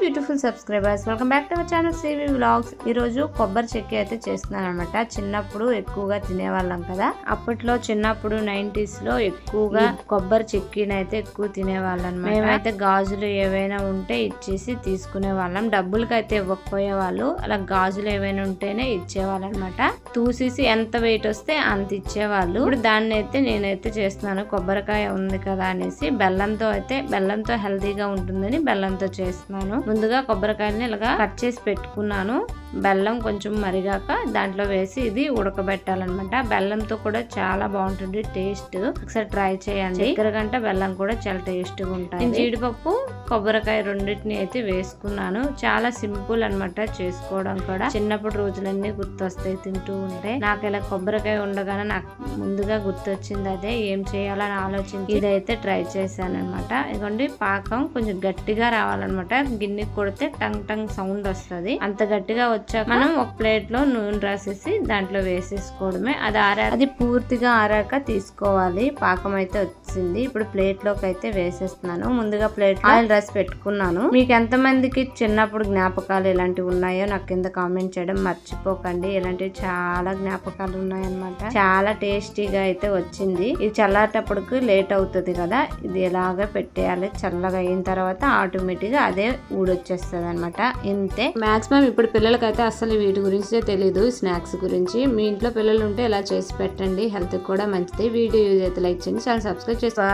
Beautiful subscribers. Welcome back to our channel CV vlogs ఈ రోజు కొబ్బరి చెక్కి అయితే చేస్తున్నాను అనమాట చిన్నప్పుడు ఎక్కువగా తినేవాళ్ళం కదా. అప్పట్లో చిన్నప్పుడు నైన్టీస్లో ఎక్కువగా కొబ్బరి చెక్కిని అయితే ఎక్కువ తినేవాళ్ళం మేమైతే గాజులు ఏవైనా ఉంటే ఇచ్చేసి తీసుకునే వాళ్ళం డబ్బులకి అయితే ఇవ్వకపోయే వాళ్ళు అలా గాజులు ఏవైనా ఉంటేనే ఇచ్చేవాళ్ళు అనమాట తూసేసి ఎంత వెయిట్ వస్తే అంత ఇచ్చేవాళ్ళు. ఇప్పుడు దాన్ని అయితే నేనైతే చేస్తున్నాను. కొబ్బరికాయ ఉంది కదా అనేసి బెల్లంతో అయితే బెల్లంతో హెల్తీగా ఉంటుందని బెల్లంతో చేస్తున్నాను. ముందుగా కొబ్బరికాయని ఇలాగా కట్ చేసి పెట్టుకున్నాను. బెల్లం కొంచెం మరిగాక దాంట్లో వేసి ఇది ఉడకబెట్టాలన్నమాట. బెల్లంతో కూడా చాలా బాగుంటుంది టేస్ట్. ఒకసారి ట్రై చేయండి. చక్కెర కంటే బెల్లం కూడా చాలా టేస్ట్గా ఉంటాయి జీడిపప్పు కొబ్బరికాయ రెండింటిని అయితే వేసుకున్నాను. చాలా సింపుల్ అన్నమాట చేసుకోవడం కూడా. చిన్నప్పుడు రోజులన్నీ గుర్తొస్తాయి తింటూ ఉంటే. నాకు ఇలా కొబ్బరికాయ ఉండగానే నాకు ముందుగా గుర్తొచ్చింది అదే. ఏం చేయాలని ఆలోచించి ఇదైతే ట్రై చేశాను అనమాట ఇదిగోండి పాకం కొంచెం గట్టిగా రావాలన్నమాట. గిన్నె కొడితే టంగ్ టంగ్ సౌండ్ వస్తుంది. అంత గట్టిగా వచ్చాక మనం ఒక ప్లేట్లో నూనె రాసేసి దాంట్లో వేసేసుకోవడమే. అది ఆరా అది పూర్తిగా ఆరాక తీసుకోవాలి. పాకం అయితే వచ్చింది. ఇప్పుడు ప్లేట్లోకి అయితే వేసేస్తున్నాను. ముందుగా ప్లేట్ ఆయిల్ రాసి పెట్టుకున్నాను. మీకు ఎంత మందికి చిన్నప్పుడు జ్ఞాపకాలు ఇలాంటివి ఉన్నాయో నాకు కింద కామెంట్ చేయడం మర్చిపోకండి. ఇలాంటివి చాలా జ్ఞాపకాలు ఉన్నాయన్నమాట. చాలా టేస్టీగా అయితే వచ్చింది. ఇది చల్లారేటప్పటికి లేట్ అవుతుంది కదా. ఇది ఎలాగ పెట్టేయాలి. చల్లగా అయిన తర్వాత ఆటోమేటిక్గా అదే ఊడొచ్చేస్తుంది అనమాట ఇంతే. మాక్సిమం ఇప్పుడు అయితే అసలు వీటి గురించి తెలియదు స్నాక్స్ గురించి. మీ ఇంట్లో పిల్లలు ఉంటే ఇలా చేసి పెట్టండి హెల్త్ కూడా మంచిది. వీడియో యూజ్ అయితే లైక్ చేయండి చాలా సబ్స్క్రైబ్ చేసుకోండి